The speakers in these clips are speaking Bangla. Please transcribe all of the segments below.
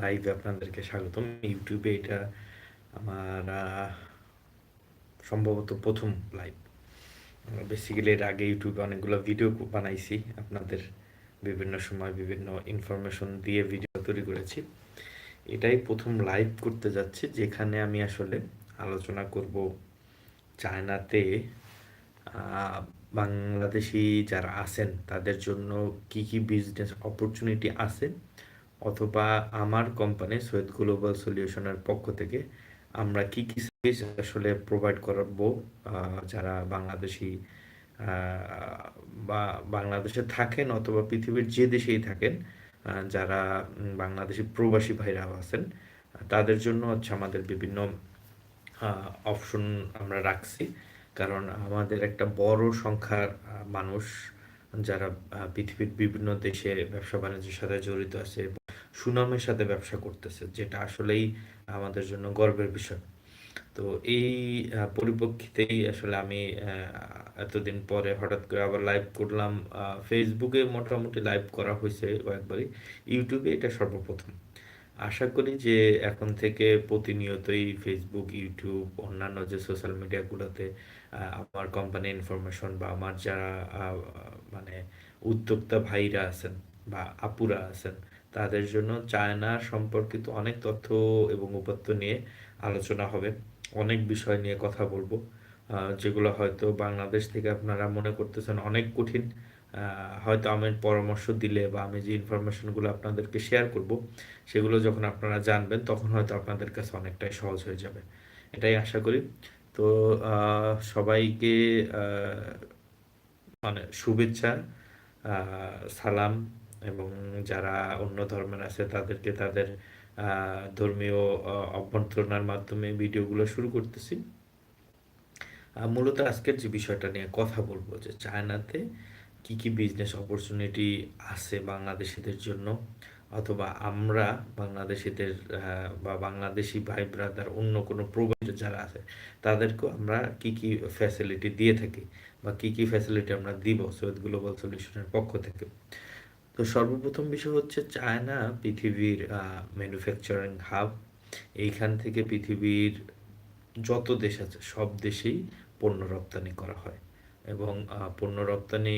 লাইভে আপনাদেরকে স্বাগতম। ইউটিউবে এটা আমার সম্ভবত প্রথম লাইভ বেসিক্যালি এর আগে ইউটিউবে অনেকগুলো ভিডিও বানাইছি। আপনাদের বিভিন্ন সময় বিভিন্ন ইনফরমেশন দিয়ে ভিডিও তৈরি করেছি। এটাই প্রথম লাইভ করতে যাচ্ছি, যেখানে আমি আসলে আলোচনা করব চায়নাতে বাংলাদেশি যারা আছেন, তাদের জন্য কি কি বিজনেস অপরচুনিটি আছে অথবা আমার কোম্পানি সৈয়দ গ্লোবাল সলিউশনের পক্ষ থেকে আমরা কি কি সার্ভিস আসলে প্রোভাইড করব যারা বাংলাদেশি বা বাংলাদেশে থাকেন অথবা পৃথিবীর যে দেশেই থাকেন যারা বাংলাদেশি প্রবাসী ভাইরা আছেন, তাদের জন্য হচ্ছে আমাদের বিভিন্ন অপশন আমরা রাখছি। কারণ আমাদের একটা বড় সংখ্যার মানুষ যারা পৃথিবীর বিভিন্ন দেশে ব্যবসা বাণিজ্যের সাথে জড়িত আছে সুনামের সাথে ব্যবসা করতেছে, যেটা আসলেই আমাদের জন্য গর্বের বিষয়। তো এই পরিপ্রেক্ষিতেই আসলে আমি এতদিন পরে হঠাৎ করে আবার লাইভ করলাম ফেসবুকে মোটামুটি লাইভ করা হয়েছে কয়েকবারই ইউটিউবে এটা সর্বপ্রথম। আশা করি যে এখন থেকে প্রতিনিয়তই ফেসবুক ইউটিউব অন্যান্য যে সোশ্যাল মিডিয়াগুলোতে আমার কোম্পানি ইনফরমেশন বা আমার যারা মানে উদ্যোক্তা ভাইরা আছেন বা আপুরা আছেন তাদের জন্য চায়না সম্পর্কিত অনেক তথ্য এবং উপাত্ত নিয়ে আলোচনা হবে। অনেক বিষয় নিয়ে কথা বলব যেগুলো হয়তো বাংলাদেশ থেকে আপনারা মনে করতেছেন অনেক কঠিন। হয়তো আমি পরামর্শ দিলে বা আমি যে ইনফরমেশনগুলো আপনাদেরকে শেয়ার করব, সেগুলো যখন আপনারা জানবেন, তখন হয়তো আপনাদের কাছে অনেকটাই সহজ হয়ে যাবে। এটাই আশা করি। তো সবাইকে মানে শুভেচ্ছা সালাম এবং যারা অন্য ধর্মের আছে, তাদেরকে তাদের ধর্মীয় অভ্যর্থনার মাধ্যমে ভিডিওগুলো শুরু করতেছি। মূলত আজকের যে বিষয়টা নিয়ে কথা বলব, যে চায়নাতে কি কি বিজনেস অপরচুনিটি আছে বাংলাদেশিদের জন্য, অথবা আমরা বাংলাদেশিদের বা বাংলাদেশি ভাই ব্রাদার অন্য কোনো প্রোভাইডার যারা আছে, তাদেরকেও আমরা কি কি ফ্যাসিলিটি দিয়ে থাকি, বা কি কি ফ্যাসিলিটি আমরা দিব সৈয়দ গ্লোবাল সলিউশনের পক্ষ থেকে। তো সর্বপ্রথম বিষয় হচ্ছে চায়না পৃথিবীর ম্যানুফ্যাকচারিং হাব এইখান থেকে পৃথিবীর যত দেশ আছে, সব দেশেই পণ্য রপ্তানি করা হয়। এবং পণ্য রপ্তানি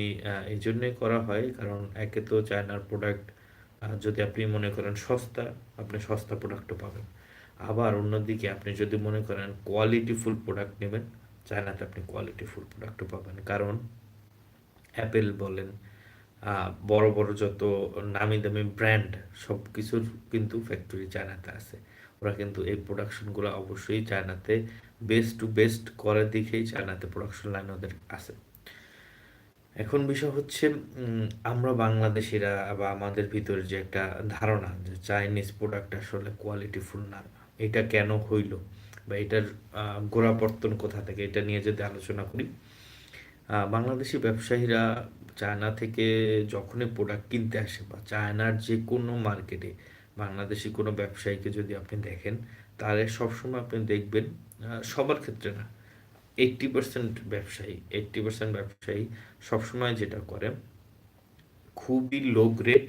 এই জন্যই করা হয়, কারণ একে তো চায়নার প্রোডাক্ট যদি আপনি মনে করেন সস্তা, আপনি সস্তা প্রোডাক্টও পাবেন। আবার অন্যদিকে আপনি যদি মনে করেন কোয়ালিটিফুল প্রোডাক্ট নেবেন, চায়নাতে আপনি কোয়ালিটিফুল প্রোডাক্টও পাবেন। কারণ অ্যাপেল বলেন বড় বড় যত নামি দামি ব্র্যান্ড সব কিছুর কিন্তু ফ্যাক্টরি চায়নাতে আছে। ওরা কিন্তু এই প্রোডাকশনগুলো অবশ্যই চায়নাতে বেস্ট টু বেস্ট করে দেখেই চায়নাতে প্রোডাকশন লাইন ওদের আছে। এখন বিষয় হচ্ছে আমরা বাংলাদেশিরা বা আমাদের ভিতরে যে একটা ধারণা যে চাইনিজ প্রোডাক্ট আসলে কোয়ালিটিফুল না এটা কেন হইল বা এটার আহ, গোড়াপত্তন কোথা থেকে এটা নিয়ে যদি আলোচনা করি বাংলাদেশি ব্যবসায়ীরা চায়না থেকে যখনই প্রোডাক্ট কিনতে আসে বা চায়নার যে কোনো মার্কেটে বাংলাদেশি কোনো ব্যবসায়ীকে যদি আপনি দেখেন তাহলে সবসময় আপনি দেখবেন সবার ক্ষেত্রে না। এইট্টি পার্সেন্ট ব্যবসায়ী এইট্টি পার্সেন্ট ব্যবসায়ী সবসময় যেটা করে, খুবই লো গ্রেড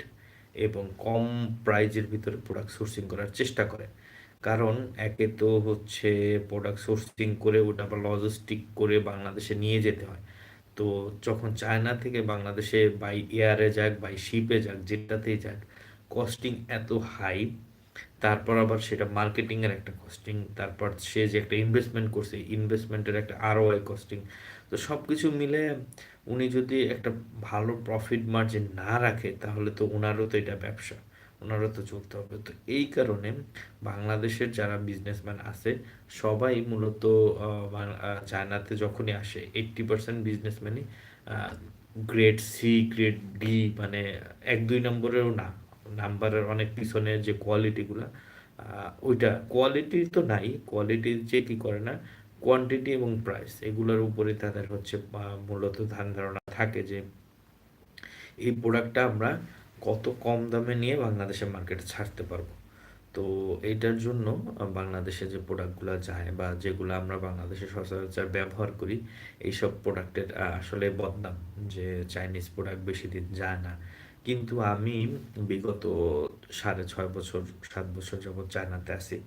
এবং কম প্রাইজের ভিতরে প্রোডাক্ট সোর্সিং করার চেষ্টা করে। কারণ একে তো হচ্ছে প্রোডাক্ট সোর্সিং করে ওটা আবার লজিস্টিক করে বাংলাদেশে নিয়ে যেতে হয়। তো যখন চায়না থেকে বাংলাদেশে বাই এয়ারে যাক বাই শিপে যাক, যেটাতেই যাক কস্টিং এত হাই তারপর আবার সেটা মার্কেটিং এর একটা কস্টিং তারপর সে যে একটা ইনভেস্টমেন্ট করছে ইনভেস্টমেন্টের একটা আরওআই কস্টিং তো সব কিছু মিলে উনি যদি একটা ভালো প্রফিট মার্জিন না রাখে, তাহলে তো ওনারও তো এটা ব্যবসা। ওনারও তো চলতে হবে। তো এই কারণে বাংলাদেশের যারা বিজনেসম্যান আছে, সবাই মূলত চায়নাতে যখনই আসে এইট্টি পার্সেন্ট বিজনেসম্যানই গ্রেড সি গ্রেড ডি মানে এক, দুই নম্বরেও না, নাম্বারের অনেক পিছনে যে কোয়ালিটিগুলো ওইটা কোয়ালিটি তো নাই কোয়ালিটি যে কি করে না কোয়ান্টিটি এবং প্রাইস এগুলোর উপরে তাদের হচ্ছে মূলত ধ্যান ধারণা থাকে যে, এই প্রোডাক্টটা আমরা কত কম দামে নিয়ে বাংলাদেশের মার্কেটে ছাড়তে পারব? তো এইটার জন্য বাংলাদেশে যে প্রোডাক্টগুলো যায় বা যেগুলো আমরা বাংলাদেশে সচরাচর ব্যবহার করি, এইসব প্রোডাক্টের আসলে বদনাম যে চাইনিজ প্রোডাক্ট বেশি দিন যায় না। কিন্তু আমি বিগত সাড়ে ছয় বছর, সাত বছর যাবৎ চায়নাতে আছি।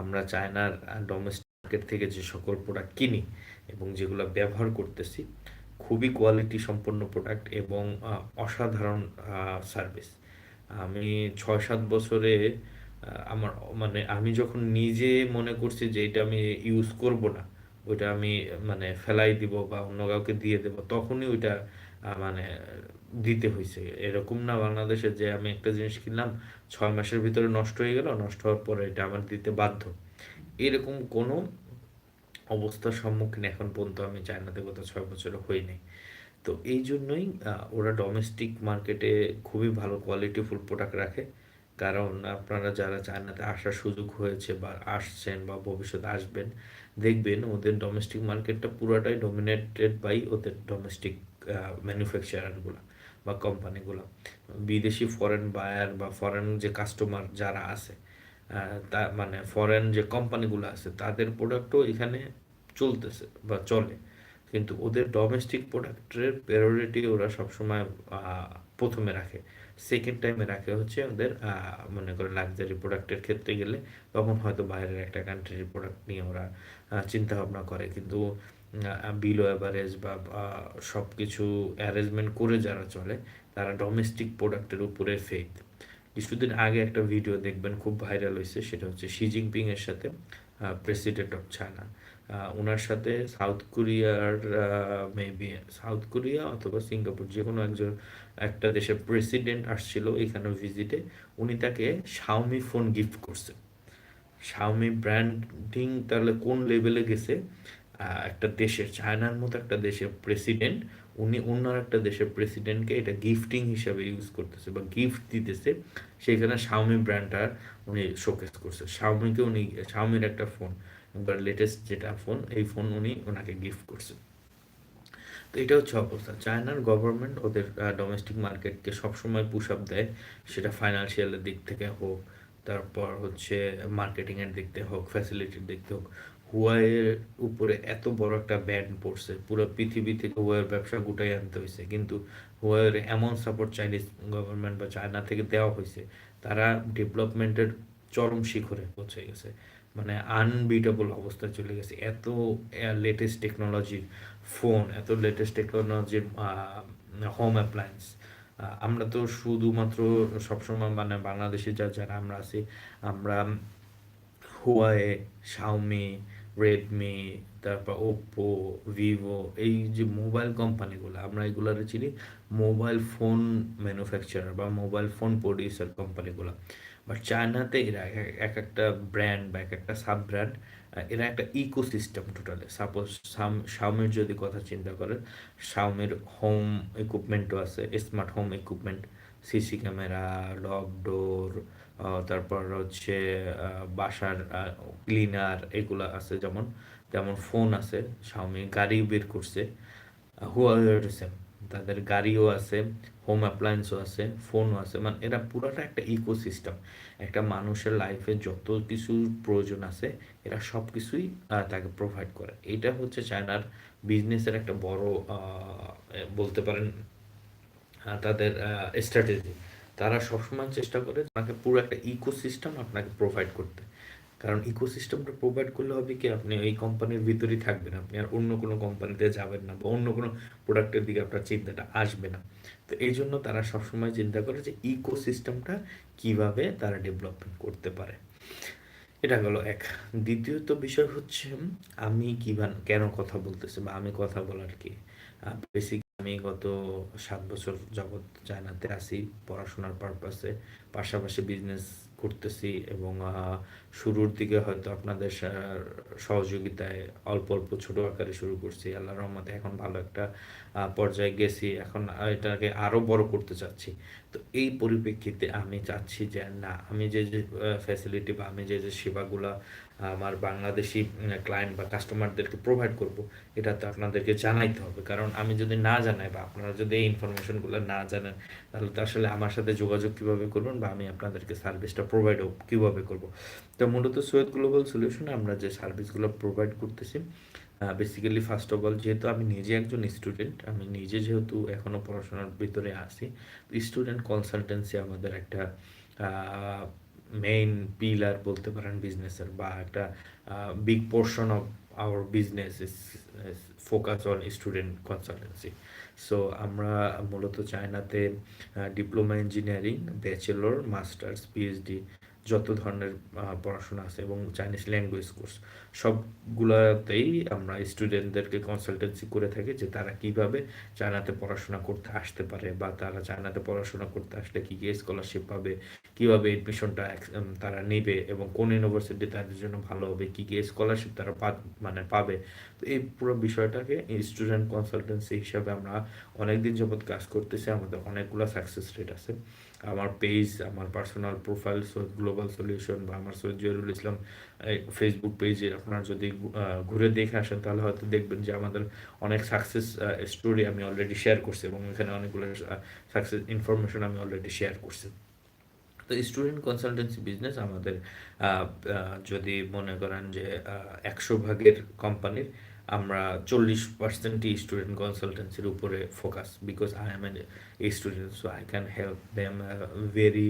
আমরা চায়নার ডোমেস্টিক মার্কেট থেকে যে সকল প্রোডাক্ট কিনি এবং যেগুলো ব্যবহার করতেছি খুবই কোয়ালিটি সম্পন্ন প্রোডাক্ট এবং অসাধারণ সার্ভিস আমি ছয় সাত বছরে আমার মানে আমি যখন নিজে মনে করছি যে এটা আমি ইউজ করব না, ওইটা আমি মানে ফেলাই দিব বা অন্য কাউকে দিয়ে দেব, তখনই ওইটা মানে দিতে হয়েছে এরকম না বাংলাদেশে যে আমি একটা জিনিস কিনলাম, ছয় মাসের ভিতরে নষ্ট হয়ে গেল, নষ্ট হওয়ার পরে এটা আমার দিতে বাধ্য। এরকম কোনো অবস্থার সম্মুখীন এখন পর্যন্ত আমি চায়নাতে গত ছয় বছরে হইনি। তো এই জন্যই ওরা ডোমেস্টিক মার্কেটে খুবই ভালো কোয়ালিটিফুল প্রোডাক্ট রাখে। কারণ আপনারা যারা চায়নাতে আসার সুযোগ হয়েছে বা আসছেন বা ভবিষ্যতে আসবেন, দেখবেন ওদের ডোমেস্টিক মার্কেটটা পুরোটাই ডমিনেটেড বাই ওদের ডোমেস্টিক ম্যানুফ্যাকচারারগুলো বা কোম্পানিগুলো বিদেশি ফরেন বায়ার বা ফরেন যে কাস্টমার যারা আছে তা মানে ফরেন যে কোম্পানিগুলো আছে, তাদের প্রোডাক্টও এখানে চলতেছে বা চলে। কিন্তু ওদের ডোমেস্টিক প্রোডাক্টের প্রায়োরিটি ওরা সবসময় প্রথমে রাখে। সেকেন্ড টাইমে রাখে হচ্ছে ওদের মনে করে লাক্সারি প্রোডাক্টের ক্ষেত্রে গেলে, তখন হয়তো বাইরের একটা কান্ট্রির প্রোডাক্ট নিয়ে ওরা চিন্তা ভাবনা করে। কিন্তু বিলো অ্যাভারেজ বা সব কিছু অ্যারেঞ্জমেন্ট করে যারা চলে, তারা ডোমেস্টিক প্রোডাক্টের উপরে ফেথ কিছুদিন আগে একটা ভিডিও দেখবেন, খুব ভাইরাল হয়েছে, সেটা হচ্ছে শি জিনপিং এর সাথে প্রেসিডেন্ট অফ চায়না ওনার সাথে সাউথ কোরিয়ার মেবি সাউথ কোরিয়া অথবা সিঙ্গাপুর যে কোনো একজন, একটা দেশের প্রেসিডেন্ট আসছিল এখানে ভিজিটে উনি তাকে শাওমি ফোন গিফট করছে। শাওমি ব্র্যান্ডিং তাহলে কোন লেভেলে গেছে? একটা দেশের চায়নার মতো একটা দেশের প্রেসিডেন্ট উনি অন্য একটা দেশের প্রেসিডেন্টকে এটা গিফটিং হিসাবে ইউজ করতেছে বা গিফট দিতেছে। সেইখানে শাওমি ব্র্যান্ডটা উনি শোকেস করছে। শাওমিকে উনি শাওমির একটা ফোন একবার লেটেস্ট যেটা ফোন এই ফোন উনি ওনাকে গিফট করছে। তো এটা হচ্ছে অবস্থা। চায়নার গভর্নমেন্ট ওদের ডোমেস্টিক মার্কেটকে সবসময় পুশ আপ দেয়। সেটা ফাইন্যান্সিয়ালের দিক থেকে হোক, তারপর হচ্ছে মার্কেটিংয়ের দিক থেকে হোক ফ্যাসিলিটির দিক থেকে হোক। হুয়াইয়ের উপরে এত বড় একটা ব্যান পড়ছে। পুরো পৃথিবী থেকে হুয়াইয়ের ব্যবসা গুটাই আনতে হয়েছে কিন্তু হুয়াইয়ের এমন সাপোর্ট চাইনিজ গভর্নমেন্ট বা চায়না থেকে দেওয়া হয়েছে তারা ডেভেলপমেন্টের চরম শিখরে পৌঁছে গেছে। মানে আনবিটেবল অবস্থায় চলে গেছে। এত লেটেস্ট টেকনোলজির ফোন এত লেটেস্ট টেকনোলজির হোম অ্যাপ্লায়েন্স আমরা তো শুধুমাত্র সবসময় মানে বাংলাদেশে যা, যারা আমরা আছি, আমরা হুয়াওয়ে শাওমি রেডমি তারপর ওপ্পো ভিভো এই যে মোবাইল কোম্পানিগুলো আমরা এগুলারে চিনি মোবাইল ফোন ম্যানুফ্যাকচারার বা মোবাইল ফোন প্রডিউসার কোম্পানিগুলো বাট চায়নাতে এরা এক এক একটা ব্র্যান্ড বা এক একটা সাব ব্র্যান্ড এরা একটা ইকোসিস্টেম টোটালি সাপোজ সাম শাওমির যদি কথা চিন্তা করেন শাওমির হোম ইকুইপমেন্টও আছে smart home equipment CC camera lock door তারপর হচ্ছে বাসার ক্লিনার এগুলো আছে যেমন যেমন ফোন আছে শাওমি গাড়ি বের করছে হুয়াওয়ের তাদের গাড়িও আছে হোম অ্যাপ্লায়েন্সও আছে ফোনও আছে মানে এরা পুরোটা একটা ইকোসিস্টেম একটা মানুষের লাইফে যত কিছু প্রয়োজন আছে, এরা সব কিছুই তাকে প্রোভাইড করে। এটা হচ্ছে চায়নার বিজনেসের একটা বড় বলতে পারেন তাদের স্ট্র্যাটেজি তারা সবসময় চেষ্টা করে আপনাকে পুরো একটা ইকোসিস্টেম আপনাকে প্রোভাইড করতে। কারণ ইকোসিস্টেমটা প্রোভাইড করলে হবে কি, আপনি ওই কোম্পানির ভিতরেই থাকবেন। আপনি আর অন্য কোনো কোম্পানিতে যাবেন না বা অন্য কোনো প্রোডাক্টের দিকে আপনার চিন্তাটা আসবে না। তো এই জন্য তারা সবসময় চিন্তা করে যে ইকোসিস্টেমটা কীভাবে তারা ডেভেলপমেন্ট করতে পারে। এটা গেল এক। দ্বিতীয়ত বিষয় হচ্ছে, আমি কীভাবে, কেন কথা বলতেছি বা আমি কথা বলার কি? বেসিক আমি গত সাত বছর যাবৎ চায়নাতে আছি, পড়াশোনার পারপাসে পাশাপাশি বিজনেস করতেছি এবং শুরুর দিকে হয়তো আপনাদের সহযোগিতায় অল্প অল্প ছোট আকারে শুরু করছি। আল্লাহ রহমতে এখন ভালো একটা পর্যায়ে গেছি। এখন এটাকে আরও বড় করতে চাচ্ছি। তো এই পরিপ্রেক্ষিতে আমি চাচ্ছি যে, না, আমি যে যে ফ্যাসিলিটি বা আমি যে যে, সেবাগুলা আমার বাংলাদেশি ক্লায়েন্ট বা কাস্টমারদেরকে প্রোভাইড করব, এটা তো আপনাদেরকে জানাইতে হবে। কারণ আমি যদি না জানাই বা আপনারা যদি এই ইনফরমেশনগুলো না জানেন, তাহলে তো আসলে আমার সাথে যোগাযোগ কীভাবে করবেন বা আমি আপনাদেরকে সার্ভিসটা প্রোভাইড কীভাবে করব? তো মূলত সৈয়দ গ্লোবাল সলিউশনে আমরা যে সার্ভিসগুলো প্রোভাইড করতেছি বেসিক্যালি ফার্স্ট অফ অল যেহেতু আমি নিজে একজন স্টুডেন্ট আমি নিজে যেহেতু এখনও পড়াশোনার ভিতরে আছি স্টুডেন্ট কনসালটেন্সি আমাদের একটা মেইন পিলার বলতে পারেন বিজনেসের বা একটা big portion of our business is focus on student consultancy so আমরা মূলত চায়নাতে diploma engineering bachelor masters PhD যত ধরনের পড়াশোনা আছে এবং চাইনিজ ল্যাঙ্গুয়েজ কোর্স সবগুলোতেই আমরা স্টুডেন্টদেরকে কনসালটেন্সি করে থাকি যে তারা কীভাবে চায়নাতে পড়াশোনা করতে আসতে পারে বা তারা চায়নাতে পড়াশোনা করতে আসলে কী কী স্কলারশিপ পাবে, কীভাবে এডমিশনটা তারা নেবে এবং কোন ইউনিভার্সিটি তাদের জন্য ভালো হবে, কী কী স্কলারশিপ তারা পা মানে পাবে। তো এই পুরো বিষয়টাকে স্টুডেন্ট কনসালটেন্সি হিসাবে আমরা অনেক দিন যাবৎ কাজ করতেছি, আমাদের অনেকগুলো সাকসেস রেট আছে। আমার পেজ আমার পার্সোনাল প্রোফাইল গ্লোবাল সলিউশন বা আমার সৈয়দ জহিরুল ইসলাম ফেসবুক পেজে আপনারা যদি ঘুরে দেখে আসেন, তাহলে হয়তো দেখবেন যে আমাদের অনেক সাকসেস স্টোরি আমি অলরেডি শেয়ার করছি এবং এখানে অনেকগুলো সাকসেস ইনফরমেশন আমি অলরেডি শেয়ার করছি। তো স্টুডেন্ট কনসালটেন্সি বিজনেস আমাদের যদি মনে করেন যে একশো ভাগের কোম্পানির আমরা চল্লিশ পার্সেন্টই স্টুডেন্ট কনসালটেন্সির উপরে focus because I am a student so I can help them very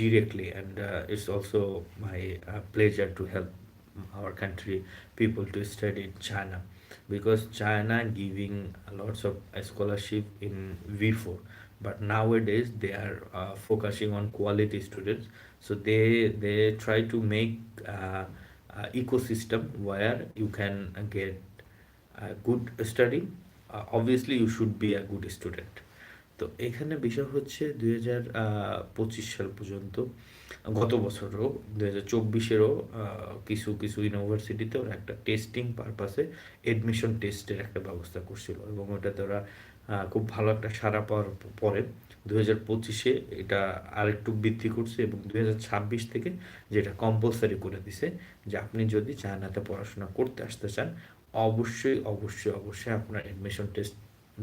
directly and it's also my pleasure to help our country people to study in China because China giving lots of scholarship in V4 but nowadays they are uh, focusing on quality students so they they try to make uh, uh, ecosystem where you can get a good study. Uh, obviously you should be a good student. তো এখানে বিষয় হচ্ছে দুই হাজার পঁচিশ সাল পর্যন্ত গত বছরও দু হাজার চব্বিশেরও কিছু কিছু ইউনিভার্সিটিতে ওরা একটা টেস্টিং পারপাসে এডমিশন টেস্টের একটা ব্যবস্থা করছিল এবং ওটাতে ওরা খুব ভালো একটা সারা পাওয়ার পরে দু হাজার পঁচিশে এটা আরেকটু বৃদ্ধি করছে এবং দু হাজার ছাব্বিশ থেকে যেটা কম্পালসারি করে দিছে যে আপনি যদি চায়নাতে পড়াশোনা করতে আসতে চান, অবশ্যই অবশ্যই অবশ্যই আপনার অ্যাডমিশন টেস্ট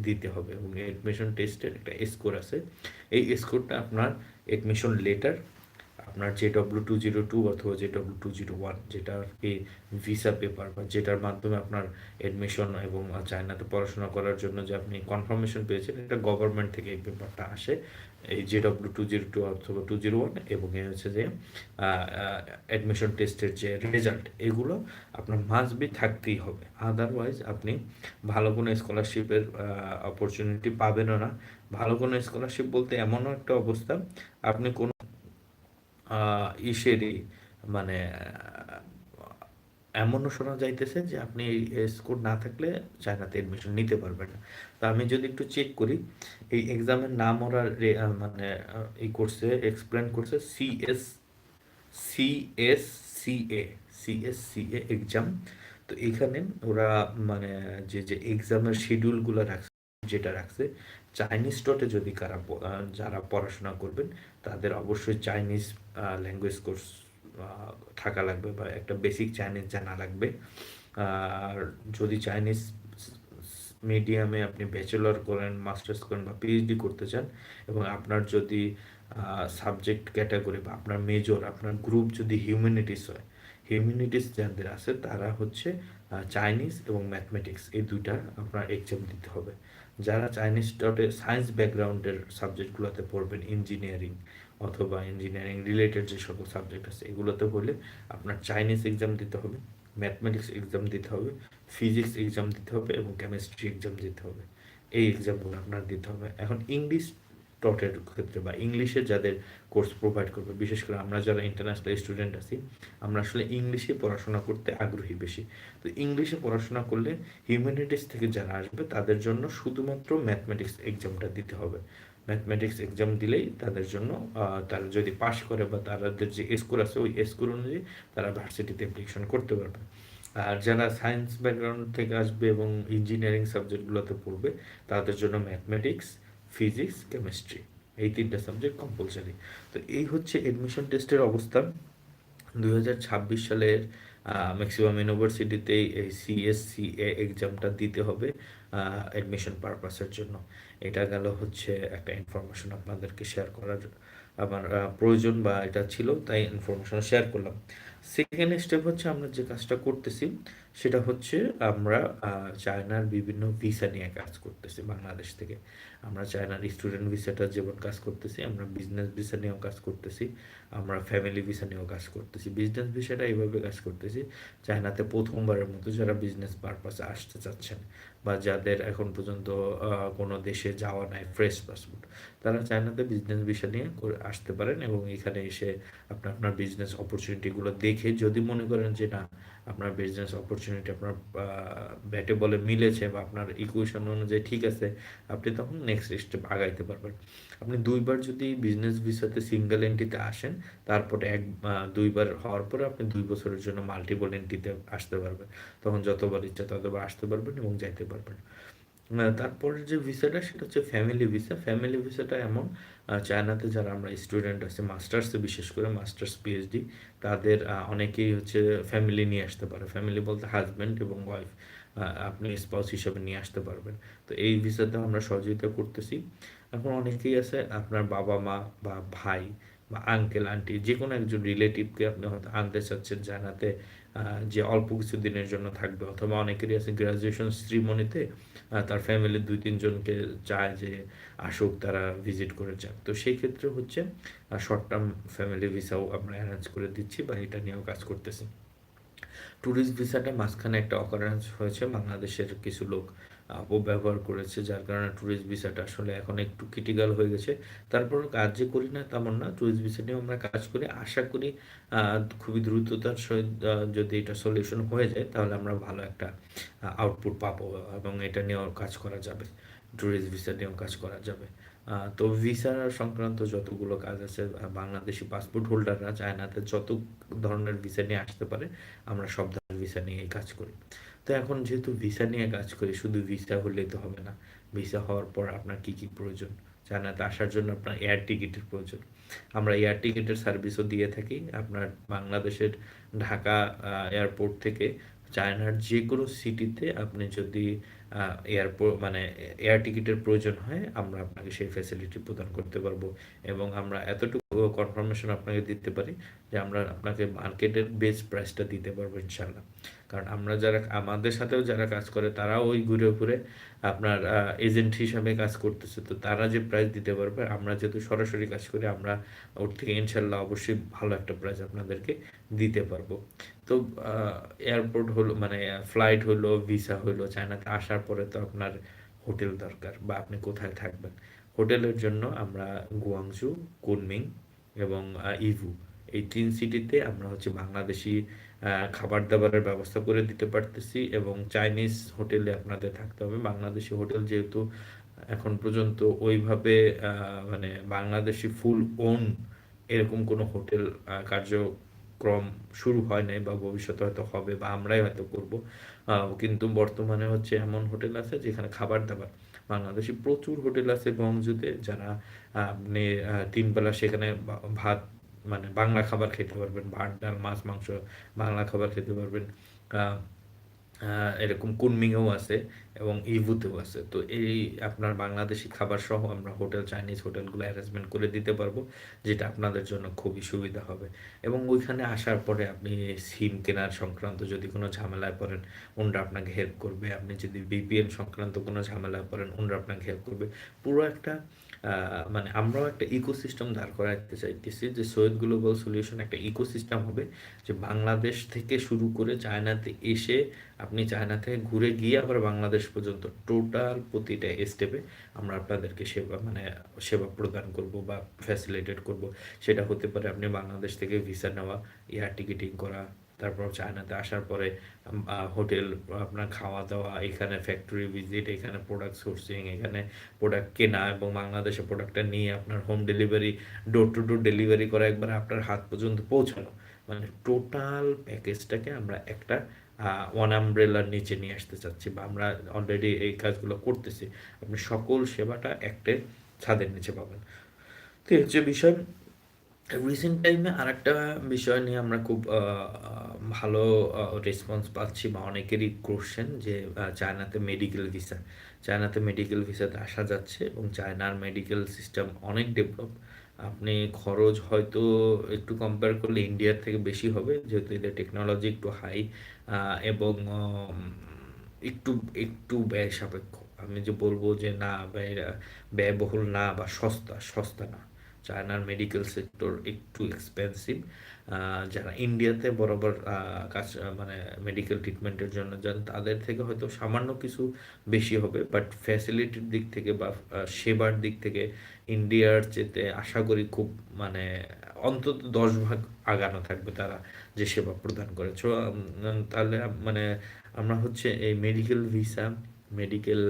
দিতে হবে এবং অ্যাডমিশন টেস্টের একটা স্কোর আছে। এই স্কোরটা আপনার অ্যাডমিশন লেটার আপনার J W two zero two অথবা J W two zero one যেটা আর কি ভিসা পেপার বা যেটার মাধ্যমে আপনার এডমিশন এবং চায়নাতে পড়াশোনা করার জন্য যে আপনি কনফার্মেশন পেয়েছেন, এটা গভর্নমেন্ট থেকে এই পেপারটা আসে। এই J W two zero two অথবা টু জিরো ওয়ান এবং এ হচ্ছে যে অ্যাডমিশন টেস্টের যে রেজাল্ট এগুলো আপনার মাস্ট বি থাকতেই হবে। আদারওয়াইজ আপনি ভালো কোনো স্কলারশিপের অপরচুনিটি পাবেনও না। ভালো কোনো স্কলারশিপ বলতে এমনও একটা অবস্থা, আপনি কোনো ইসেরই মানে এমনও শোনা যাইতেছে যে আপনি এই স্কোর না থাকলে চায়নাতে এডমিশন নিতে পারবেন না। তো আমি যদি একটু চেক করি, এই এক্সামের নাম ওরা মানে এই করছে এক্সপ্লেন করছে CS CS CA CS CA exam তো এখানে ওরা মানে যে যে এক্সামের শিডিউলগুলো রাখছে যেটা রাখছে চাইনিজ ডটে যদি কারা যারা পড়াশোনা করবেন, তাদের অবশ্যই চাইনিজ ল্যাঙ্গুয়েজ কোর্স থাকা লাগবে বা একটা বেসিক চাইনিজ জানা লাগবে। আর যদি চাইনিজ মিডিয়ামে আপনি ব্যাচেলর করেন মাস্টার্স করেন বা পিএইচডি করতে চান এবং আপনার যদি সাবজেক্ট ক্যাটাগরি বা আপনার মেজর আপনার গ্রুপ যদি হিউম্যানিটিস হয় হিউম্যানিটিস যাদের আছে তারা হচ্ছে চাইনিজ এবং ম্যাথমেটিক্স এই দুইটা আপনার এক্সাম দিতে হবে। যারা চাইনিজ ডটে সায়েন্স ব্যাকগ্রাউন্ডের সাবজেক্টগুলোতে পড়বেন, ইঞ্জিনিয়ারিং অথবা ইঞ্জিনিয়ারিং রিলেটেড যে সকল সাবজেক্ট আছে, এগুলোতে হলে আপনার চাইনিজ এক্সাম দিতে হবে, ম্যাথমেটিক্স এক্সাম দিতে হবে, ফিজিক্স এক্সাম দিতে হবে এবং কেমিস্ট্রি এক্সাম দিতে হবে। এই এক্সামগুলো আপনার দিতে হবে। এখন ইংলিশ টটের ক্ষেত্রে বা ইংলিশে যাদের কোর্স প্রোভাইড করবে, বিশেষ করে আমরা যারা ইন্টারন্যাশনাল স্টুডেন্ট আছি, আমরা আসলে ইংলিশে পড়াশোনা করতে আগ্রহী বেশি। তো ইংলিশে পড়াশোনা করলে হিউম্যানিটিস থেকে যারা আসবে, তাদের জন্য শুধুমাত্র ম্যাথমেটিক্স এক্সামটা দিতে হবে। ম্যাথমেটিক্স এক্সাম দিলেই তাদের জন্য তারা যদি পাশ করে বা তাদের যে স্কোর আছে, ওই স্কোর অনুযায়ী তারা ভার্সিটিতে অ্যাপ্লিকেশন করতে পারবে। আর যারা সায়েন্স ব্যাকগ্রাউন্ড থেকে আসবে এবং ইঞ্জিনিয়ারিং সাবজেক্টগুলোতে পড়বে, তাদের জন্য ম্যাথমেটিক্স ফিজিক্স কেমিস্ট্রি এই তিনটা সাবজেক্ট কম্পালসারি তো এই হচ্ছে এডমিশন টেস্টের অবস্থা দু হাজার ছাব্বিশ সালের ম্যাক্সিমাম ইউনিভার্সিটিতেই এই সিএসসিএ এক্সামটা দিতে হবে অ্যাডমিশন পারপাসের জন্য। এটা গেল হচ্ছে একটা ইনফরমেশন আপনাদেরকে শেয়ার করার, আমার প্রয়োজন বা এটা ছিল, তাই ইনফরমেশন শেয়ার করলাম। সেকেন্ড স্টেপ হচ্ছে আমরা যে কাজটা করতেছি, সেটা হচ্ছে আমরা চায়নার বিভিন্ন ভিসা নিয়ে কাজ করতেছি বাংলাদেশ থেকে। আমরা চায়নার স্টুডেন্ট ভিসাটা যেমন কাজ করতেছি, আমরা বিজনেস ভিসা নিয়েও কাজ করতেছি, আমরা ফ্যামিলি ভিসা নিয়েও কাজ করতেছি। বিজনেস ভিসাটা এইভাবে কাজ করতেছি চায়নাতে প্রথমবারের মতো যারা বিজনেস পারপাসে আসতে চাচ্ছেন বা যাদের এখন পর্যন্ত কোনো দেশে যাওয়া নাই ফ্রেশ পাসপোর্ট তারা চায়নাতে বিজনেস ভিসা নিয়ে আসতে পারেন এবং এখানে এসে আপনার আপনার বিজনেস অপরচুনিটিগুলো দেখে যদি মনে করেন যে না, আপনার বিজনেস অপরচুনিটি আপনার ব্যাটে বলে মিলেছে বা আপনার ইকুয়েশন অনুযায়ী ঠিক আছে, আপনি তখন নেক্সট স্টেপ আগাইতে পারবেন। আপনি দুইবার যদি বিজনেস ভিসাতে সিঙ্গেল এন্ট্রিতে আসেন, তারপরে এক দুইবার হওয়ার পরে আপনি দুই বছরের জন্য মাল্টিপল এন্ট্রিতে আসতে পারবেন। তখন যতবার ইচ্ছা ততবার আসতে পারবেন এবং যাইতে পারবেন। আহ, তারপরের যে ভিসাটা সেটা হচ্ছে ফ্যামিলি ভিসা ফ্যামিলি ভিসাটা এমন চায়নাতে যারা আমরা স্টুডেন্ট আছে মাস্টার্সে বিশেষ করে মাস্টার্স পিএইচডি তাদের অনেকেই হচ্ছে ফ্যামিলি নিয়ে আসতে পারে। ফ্যামিলি বলতে হাজব্যান্ড এবং ওয়াইফ আপনি স্পাউস হিসাবে নিয়ে আসতে পারবেন। তো এই ভিসাতে আমরা সহযোগিতা করতেছি। এখন অনেকেই আছে আপনার বাবা মা বা ভাই বা আঙ্কেল আন্টি যে কোনো একজন রিলেটিভকে আপনি হয়তো আনতে চাচ্ছেন জানাতে যে অল্প কিছু দিনের জন্য থাকবে। অথবা অনেকেরই আছে গ্রাজুয়েশন শ্রীমণিতে তার ফ্যামিলির দুই, তিনজনকে চায় যে আসুক, তারা ভিজিট করে যাক। তো সেই ক্ষেত্রে হচ্ছে শর্ট টার্ম ফ্যামিলি ভিসাও আমরা অ্যারেঞ্জ করে দিচ্ছি বা এটা নিয়েও কাজ করতেছি। ট্যুরিস্ট ভিসাটা মাঝখানে একটা অকারেন্স হয়েছে, বাংলাদেশের কিছু লোক অপব্যবহার করেছে, যার কারণে ট্যুরিস্ট ভিসাটা আসলে এখন একটু ক্রিটিক্যাল হয়ে গেছে। তারপর কাজ যে করি না তেমন না ট্যুরিস্ট ভিসা নিয়েও আমরা কাজ করি। আশা করি খুবই দ্রুততার সহিত যদি এটা সলিউশন হয়ে যায়, তাহলে আমরা ভালো একটা আউটপুট পাবো এবং এটা নিয়েও কাজ করা যাবে। ট্যুরিস্ট ভিসা নিয়েও কাজ করা যাবে। তো ভিসা সংক্রান্ত যতগুলো কাজ আছে বাংলাদেশি পাসপোর্ট হোল্ডাররা চায়নাতে যত ধরনের ভিসা নিয়ে আসতে পারে, আমরা সব ধরনের ভিসা নিয়েই কাজ করি। তো এখন যেহেতু ভিসা নিয়ে কাজ করি, শুধু ভিসা হলেই তো হবে না। ভিসা হওয়ার পর আপনার কি কি প্রয়োজন? চায়নাতে আসার জন্য আপনার এয়ার টিকিটের প্রয়োজন। আমরা এয়ার টিকিটের সার্ভিসও দিয়ে থাকি। আপনার বাংলাদেশের ঢাকা এয়ারপোর্ট থেকে চায়নার যে কোনো সিটিতে আপনি যদি এয়ারপোর্ট মানে এয়ার টিকিটের প্রয়োজন হয়, আমরা আপনাকে সেই ফ্যাসিলিটি প্রদান করতে পারব। এবং আমরা এতটুকু কনফার্মেশন আপনাকে দিতে পারি যে আমরা আপনাকে মার্কেটের বেস্ট প্রাইসটা দিতে পারব ইনশাল্লাহ কারণ আমরা যারা, আমাদের সাথেও যারা কাজ করে, তারাও ওই ঘুরে ঘুরে আপনার এজেন্ট হিসাবে কাজ করতেছে। তো তারা যে প্রাইস দিতে পারবে, আমরা যেহেতু সরাসরি কাজ করি, আমরা ওর থেকে ইনশাল্লাহ অবশ্যই ভালো একটা প্রাইস আপনাদেরকে দিতে পারব। তো এয়ারপোর্ট হলো মানে ফ্লাইট হলো ভিসা হলো, চায়নাতে আসার পরে তো আপনার হোটেল দরকার বা আপনি কোথায় থাকবেন। হোটেলের জন্য আমরা গুয়াংজু কুনমিং এবং ইভু এই তিন সিটিতে আমরা হচ্ছে বাংলাদেশি খাবার দাবারের ব্যবস্থা করে দিতে পারতেছি এবং চাইনিজ হোটেলে আপনাদের থাকতে হবে। বাংলাদেশি হোটেল যেহেতু এখন পর্যন্ত ওইভাবে মানে বাংলাদেশি ফুল ওন এরকম কোনো হোটেল কার্যক্রম শুরু হয় নাই বা ভবিষ্যতে হয়তো হবে বা আমরাই হয়তো করব। কিন্তু বর্তমানে হচ্ছে এমন হোটেল আছে যেখানে খাবার দাবার বাংলাদেশি প্রচুর হোটেল আছে গংজুতে যারা আপনি আহ, তিন বেলা সেখানে ভাত মানে বাংলা খাবার খেতে পারবেন, ভাত, ডাল, মাছ, মাংস, বাংলা খাবার খেতে পারবেন। এরকম কুনমিংয়েও আছে এবং ইভুতেও আছে। তো এই আপনার বাংলাদেশি খাবার সহ আমরা হোটেল, চাইনিজ হোটেলগুলো অ্যারেঞ্জমেন্ট করে দিতে পারব, যেটা আপনাদের জন্য খুবই সুবিধা হবে। এবং ওইখানে আসার পরে আপনি সিম কেনার সংক্রান্ত যদি কোনো ঝামেলায় পড়েন ওনরা আপনাকে হেল্প করবে। আপনি যদি বিপিএল সংক্রান্ত কোনো ঝামেলায় পড়েন ওনরা আপনাকে হেল্প করবে। পুরো একটা মানে আমরাও একটা ইকোসিস্টেম দাঁড় করাতে চাইতেছি যে সৈয়দ গ্লোবাল সলিউশন একটা ইকোসিস্টেম হবে, যে বাংলাদেশ থেকে শুরু করে চায়নাতে এসে আপনি চায়না থেকে ঘুরে গিয়ে আবার বাংলাদেশ পর্যন্ত টোটাল প্রতিটা স্টেপে আমরা আপনাদেরকে সেবা মানে সেবা প্রদান করব বা ফ্যাসিলিটেট করব। সেটা হতে পারে আপনি বাংলাদেশ থেকে ভিসা নেওয়া এয়ার টিকিটিং করা তারপর চায়নাতে আসার পরে হোটেল, আপনার খাওয়া দাওয়া এখানে ফ্যাক্টরি ভিজিট এখানে প্রোডাক্ট সোর্সিং এখানে প্রোডাক্ট কেনা এবং বাংলাদেশে প্রোডাক্টটা নিয়ে আপনার home delivery door to door delivery করা একবার আপনার হাত পর্যন্ত পৌঁছানো। মানে টোটাল প্যাকেজটাকে আমরা একটা ওয়ান আমব্রেলার নিচে নিয়ে আসতে চাচ্ছি বা আমরা অলরেডি এই কাজগুলো করতেছি। আপনি সকল সেবাটা একটা ছাদের নিচে পাবেন। তো হচ্ছে বিষয় রিসেন্ট টাইমে আরেকটা বিষয় নিয়ে আমরা খুব ভালো রেসপন্স পাচ্ছি বা অনেকেরই কোশ্চেন যে চায়নাতে মেডিকেল ভিসা চায়নাতে মেডিকেল ভিসাতে আসা যাচ্ছে এবং চায়নার মেডিকেল সিস্টেম অনেক ডেভেলপ আপনি খরচ হয়তো একটু কম্পেয়ার করলে ইন্ডিয়ার থেকে বেশি হবে, যেহেতু এদের টেকনোলজি একটু হাই এবং একটু একটু ব্যয় সাপেক্ষ। আমি যে বলব যে না, ব্যয়, ব্যয়বহুল না বা সস্তা সস্তা না। চায়নার মেডিকেল সেক্টর একটু এক্সপেন্সিভ যারা ইন্ডিয়াতে বরাবর কাজ মানে মেডিকেল ট্রিটমেন্টের জন্য যান তাদের থেকে হয়তো সামান্য কিছু বেশি হবে বাট ফ্যাসিলিটির দিক থেকে বা সেবার দিক থেকে ইন্ডিয়ার চেতে আশা করি খুব মানে অন্তত দশ ভাগ আগানো থাকবে তারা যে সেবা প্রদান করে। উম, তাহলে মানে আমরা হচ্ছে এই মেডিকেল ভিসা মেডিকেল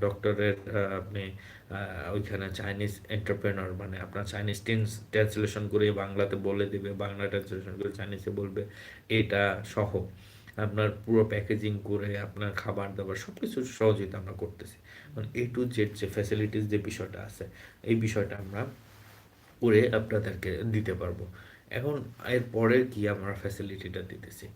ডক্টরের আপনি ওইখানে চাইনিজ এন্টারপ্রেনর মানে আপনার চাইনিজ টেন্স ট্রান্সলেশন করে বাংলাতে বলে দেবে, বাংলা ট্রান্সলেশন করে চাইনিজে বলবে, এটা সহ। আপনার পুরো প্যাকেজিং করে আপনার খাবার দাবার সব কিছু সহযোগিতা আমরা করতেছি। মানে এ টু জেড যে ফ্যাসিলিটিস যে বিষয়টা আছে, এই বিষয়টা আমরা করে আপনাদেরকে দিতে পারব। এখন এর এরপরে কি আমরা ফ্যাসিলিটিটা দিতেছি?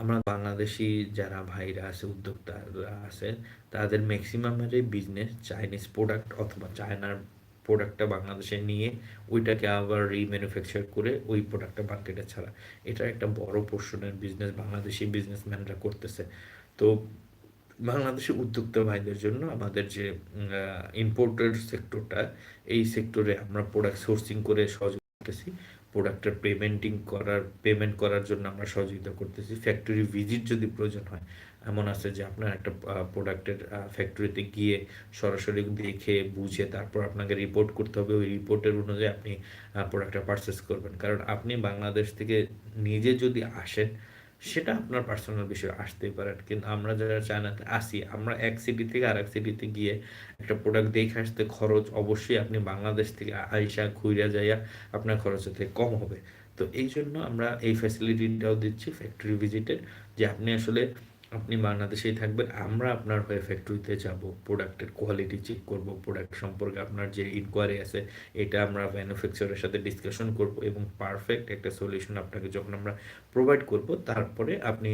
আমরা বাংলাদেশি যারা ভাইরা আছে, উদ্যোক্তারা আছে, তাদের ম্যাক্সিমামেরই বিজনেস চাইনিজ প্রোডাক্ট অথবা চায়নার প্রোডাক্টটা বাংলাদেশে নিয়ে ওইটাকে আবার রিম্যানুফ্যাকচার করে ওই প্রোডাক্টটা মার্কেটে ছাড়া। এটা একটা বড় পোর্শনের বিজনেস বাংলাদেশি বিজনেসম্যানরা করতেছে। তো বাংলাদেশি উদ্যোক্তা ভাইদের জন্য আমাদের যে ইম্পোর্টের সেক্টরটা এই সেক্টরে আমরা প্রোডাক্ট সোর্সিং করে সহযোগিতা করতেছি। প্রোডাক্টের পেমেন্টিং করার পেমেন্ট করার জন্য আমরা সহযোগিতা করতেছি। ফ্যাক্টরি ভিজিট যদি প্রয়োজন হয়, এমন আছে যে আপনার একটা প্রোডাক্টের ফ্যাক্টরিতে গিয়ে সরাসরি দেখে, বুঝে তারপর আপনাকে রিপোর্ট করতে হবে। ওই রিপোর্টের অনুযায়ী আপনি প্রোডাক্টটা পারচেস করবেন। কারণ আপনি বাংলাদেশ থেকে নিজে যদি আসেন সেটা আপনার পার্সোনাল বিষয় আসতেই পারেন কিন্তু আমরা যারা চায়নাতে আসি আমরা এক সিটি থেকে আর এক সিটিতে গিয়ে একটা প্রোডাক্ট দেখে আসতে খরচ অবশ্যই আপনি বাংলাদেশ থেকে আইসা ঘুরিয়া যাইয়া আপনার খরচের থেকে কম হবে। তো এই জন্য আমরা এই ফ্যাসিলিটিটাও দিচ্ছি ফ্যাক্টরি ভিজিটের যে আপনি আসলে আপনি বাংলাদেশেই থাকবেন, আমরা আপনার হয়ে ফ্যাক্টরিতে যাব প্রোডাক্টের কোয়ালিটি চেক করব প্রোডাক্ট সম্পর্কে আপনার যে ইনকোয়ারি আছে, এটা আমরা ম্যানুফ্যাকচারের সাথে ডিসকাশন করব এবং পারফেক্ট একটা সলিউশন আপনাকে যখন আমরা প্রোভাইড করব, তারপরে আপনি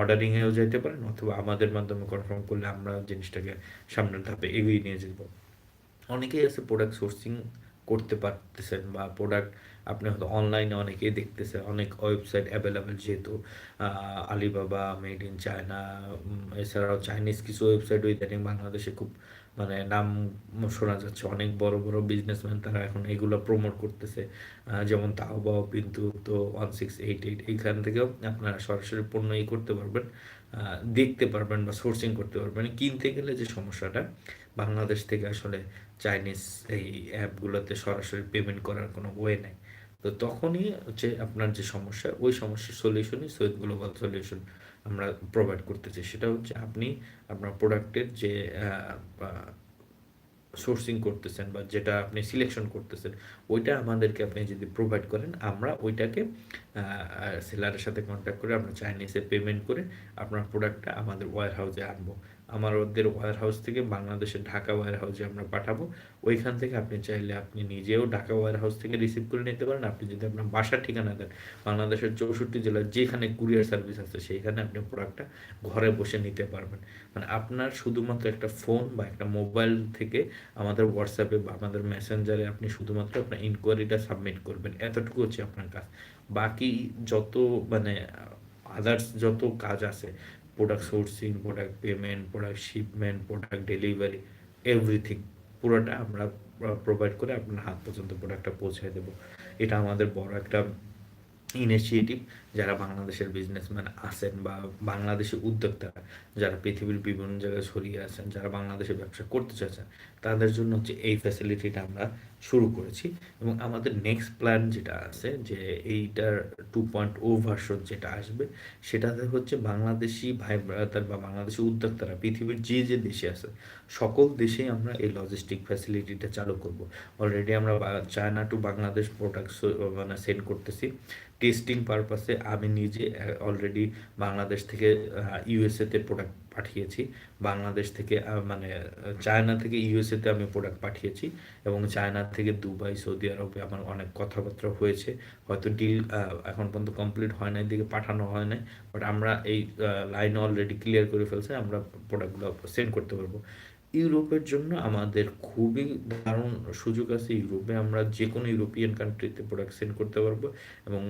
অর্ডারিংয়েও যেতে পারেন অথবা আমাদের মাধ্যমে কনফার্ম করলে আমরা জিনিসটাকে সামনের ধাপে এগিয়ে নিয়ে যাব। অনেকেই আছে প্রোডাক্ট সোর্সিং করতে পারতেছেন বা প্রোডাক্ট আপনি হয়তো অনলাইনে অনেকেই দেখতেছে, অনেক ওয়েবসাইট অ্যাভেলেবেল যেহেতু আলিবাবা মেড ইন চায়না এছাড়াও চাইনিজ কিছু ওয়েবসাইটও ইদানিং বাংলাদেশে খুব মানে নাম শোনা যাচ্ছে। অনেক বড় বড় বিজনেসম্যান তারা এখন এগুলো প্রমোট করতেছে। যেমন তাও তাওবাও কিন্তু তো ওয়ান সিক্স এইট এইট এইখান থেকেও আপনারা সরাসরি পণ্য ই করতে পারবেন দেখতে পারবেন বা সোর্সিং করতে পারবেন। কিনতে গেলে যে সমস্যাটা বাংলাদেশ থেকে আসলে চাইনিজ এই অ্যাপগুলোতে সরাসরি পেমেন্ট করার কোনো ওয়ে নেই। তো তখনই হচ্ছে আপনার যে সমস্যা, ওই সমস্যার সলিউশনই সৈয়দ গ্লোবাল সলিউশন আমরা প্রোভাইড করতেছি সেটা হচ্ছে আপনি আপনার প্রোডাক্টের যে সোর্সিং করতেছেন বা যেটা আপনি সিলেকশন করতেছেন, ওইটা আমাদেরকে আপনি যদি প্রোভাইড করেন, আমরা ওইটাকে সেলারের সাথে কন্ট্যাক্ট করে আমরা চাইনিজে পেমেন্ট করে আপনার প্রোডাক্টটা আমাদের ওয়ার হাউসে আনব। আমাদের ওয়ার হাউস থেকে বাংলাদেশের ঢাকা ওয়ার হাউসে আমরা পাঠাবো। ওইখান থেকে আপনি চাইলে আপনি নিজেও ঢাকা ওয়ার হাউস থেকে রিসিভ করে নিতে পারেন। আপনি যদি আপনার বাসার ঠিকানা দেন, বাংলাদেশের চৌষট্টি জেলার যেখানে কুরিয়ার সার্ভিস আছে, সেইখানে আপনি প্রোডাক্টটা ঘরে বসে নিতে পারবেন। মানে আপনার শুধুমাত্র একটা ফোন বা একটা মোবাইল থেকে আমাদের হোয়াটসঅ্যাপে বা আমাদের মেসেঞ্জারে আপনি শুধুমাত্র আপনার ইনকোয়ারিটা সাবমিট করবেন। এতটুকু হচ্ছে আপনার কাজ। বাকি যত মানে আদার্স যত কাজ আছে product sourcing product payment product shipment product delivery everything পুরোটা আমরা প্রোভাইড করে আপনার হাত পর্যন্ত প্রোডাক্টটা পৌঁছে দেবো। এটা আমাদের বড় একটা ইনিশিয়েটিভ যারা বাংলাদেশের বিজনেসম্যান আছেন বা বাংলাদেশি উদ্যোক্তা, যারা পৃথিবীর বিভিন্ন জায়গায় ছড়িয়ে আছেন, যারা বাংলাদেশে ব্যবসা করতে চাচ্ছেন তাদের জন্য হচ্ছে এই ফ্যাসিলিটিটা আমরা শুরু করেছি। এবং আমাদের নেক্সট প্ল্যান যেটা আছে, যে এইটার টু পয়েন্ট ও ভার্সন যেটা আসবে, সেটাতে হচ্ছে বাংলাদেশি ভাই ব্রাদার বা বাংলাদেশি উদ্যোক্তারা, পৃথিবীর যে যে দেশে আছে, সকল দেশেই আমরা এই লজিস্টিক ফ্যাসিলিটিটা চালু করব। অলরেডি আমরা চায়না টু বাংলাদেশ প্রোডাক্ট মানে সেন্ড করতেছি। টেস্টিং পারপাসে আমি নিজে অলরেডি বাংলাদেশ থেকে ইউএসএতে প্রোডাক্ট পাঠিয়েছি। বাংলাদেশ থেকে মানে চায়না থেকে ইউএসএতে আমি প্রোডাক্ট পাঠিয়েছি এবং চায়না থেকে দুবাই, সৌদি আরবে আমার অনেক কথাবার্তা হয়েছে। হয়তো ডিল এখন পর্যন্ত কমপ্লিট হয় নাই দিকে পাঠানো হয় নাই বাট আমরা এই লাইন অলরেডি ক্লিয়ার করে ফেলছে, আমরা প্রোডাক্টগুলো সেন্ড করতে পারব। ইউরোপের জন্য আমাদের খুবই দারুণ সুযোগ আছে ইউরোপে। আমরা যে কোনো ইউরোপিয়ান কান্ট্রিতে প্রোডাক্ট সেন্ড করতে পারব এবং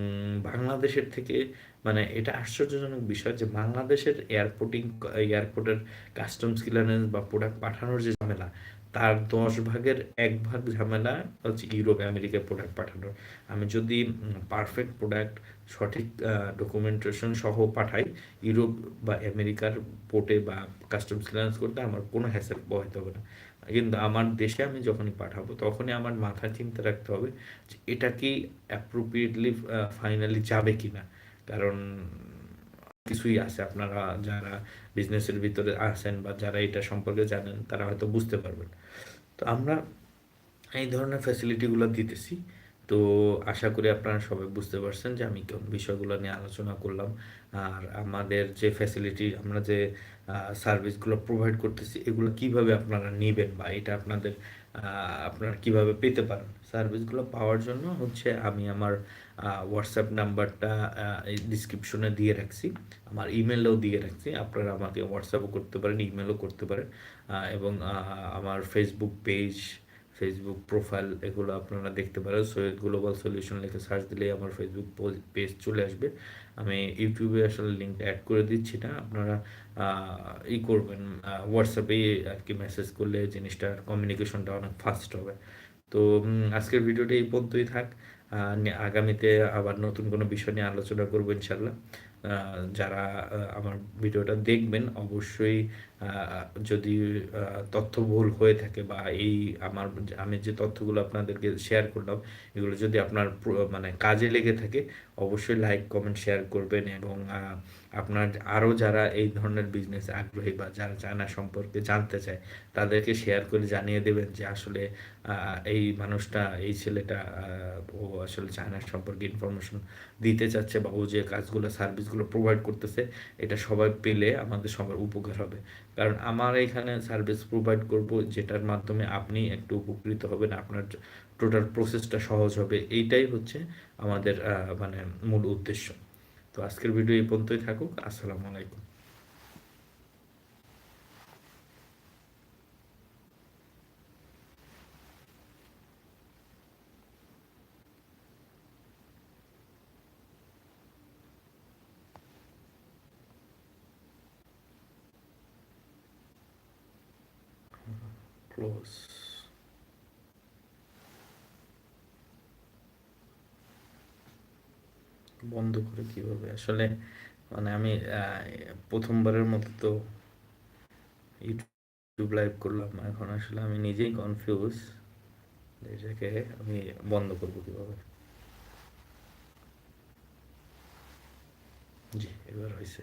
বাংলাদেশের থেকে মানে এটা আশ্চর্যজনক বিষয় যে বাংলাদেশের এয়ারপোর্টিং এয়ারপোর্টের কাস্টমস ক্লিয়ারেন্স বা প্রোডাক্ট পাঠানোর যে ঝামেলা তার দশ ভাগের এক ভাগ ঝামেলা হচ্ছে ইউরোপ আমেরিকায় প্রোডাক্ট পাঠানোর। আমি যদি পারফেক্ট প্রোডাক্ট সঠিক ডকুমেন্টেশন সহ পাঠাই, ইউরোপ বা আমেরিকার পোর্টে বা কাস্টমস ক্লিয়ারেন্স করতে আমার কোনো হ্যাসেল পোহাইতে হবে না। কিন্তু আমার দেশে আমি যখনই পাঠাবো, তখনই আমার মাথায় চিন্তা রাখতে হবে যে এটা কি অ্যাপ্রোপ্রিয়েটলি ফাইনালি যাবে কি না কারণ কিছুই আছে। আপনারা যারা বিজনেসের ভিতরে আছেন বা যারা এটা সম্পর্কে জানেন, তারা হয়তো বুঝতে পারবেন। তো আমরা এই ধরনের ফ্যাসিলিটিগুলো দিতেছি। তো আশা করি আপনারা সবাই বুঝতে পারছেন যে আমি কোন বিষয়গুলো নিয়ে আলোচনা করলাম। আর আমাদের যে ফ্যাসিলিটি আমরা যে সার্ভিসগুলো প্রোভাইড করতেছি, এগুলো কীভাবে আপনারা নেবেন বা এটা আপনাদের আপনারা কীভাবে পেতে পারেন? সার্ভিসগুলো পাওয়ার জন্য হচ্ছে আমি আমার হোয়াটসঅ্যাপ নাম্বারটা ডিসক্রিপশনে দিয়ে রাখছি। আমার ইমেলও দিয়ে রাখছি। আপনারা আমাকে হোয়াটসঅ্যাপও করতে পারেন ইমেলও করতে পারেন। এবং আমার ফেসবুক পেজ ফেসবুক প্রোফাইল এগুলো আপনারা দেখতে পারেন। সৈয়দ গ্লোবাল সলিউশন লিখে সার্চ দিলেই আমার ফেসবুক পেজ চলে আসবে। আমি ইউটিউবে আসলে লিঙ্ক অ্যাড করে দিচ্ছি না। আপনারা ই করবেন হোয়াটসঅ্যাপে আর কি মেসেজ করলে জিনিসটার কমিউনিকেশনটা অনেক ফাস্ট হবে। তো আজকের ভিডিওটা এই পর্যন্তই থাক। আগামীতে আবার নতুন কোনো বিষয় নিয়ে আলোচনা করব ইনশাল্লাহ। যারা আমার ভিডিওটা দেখবেন অবশ্যই যদি তথ্য ভুল হয়ে থাকে বা এই আমার, আমি যে তথ্যগুলো আপনাদেরকে শেয়ার করলাম, এগুলো যদি আপনার মানে কাজে লেগে থাকে, অবশ্যই লাইক কমেন্ট শেয়ার করবেন এবং আপনার আরও যারা এই ধরনের বিজনেস আগ্রহী বা যারা চায়না সম্পর্কে জানতে চায়, তাদেরকে শেয়ার করে জানিয়ে দেবেন যে আসলে এই মানুষটা, এই ছেলেটা ও আসলে চায়না সম্পর্কে ইনফরমেশন দিতে চাচ্ছে বা ও যে কাজগুলো সার্ভিসগুলো প্রোভাইড করতেছে, এটা সবাই পেলে আমাদের সবার উপকার হবে। কারণ আমার এখানে সার্ভিস প্রোভাইড করব, যেটার মাধ্যমে আপনি একটু উপকৃত হবেন, আপনার টোটাল প্রসেসটা সহজ হবে। এইটাই হচ্ছে আমাদের মানে মূল উদ্দেশ্য। তো আজকের ভিডিও এই পর্যন্তই থাকুক। আসসালামু আলাইকুম close বন্ধ করে কীভাবে আসলে মানে আমি প্রথমবারের মতো তো ইউটিউব লাইভ করলাম। এখন আসলে আমি নিজেই কনফিউজ এটাকে আমি বন্ধ করব কীভাবে। জি, এবার হয়েছে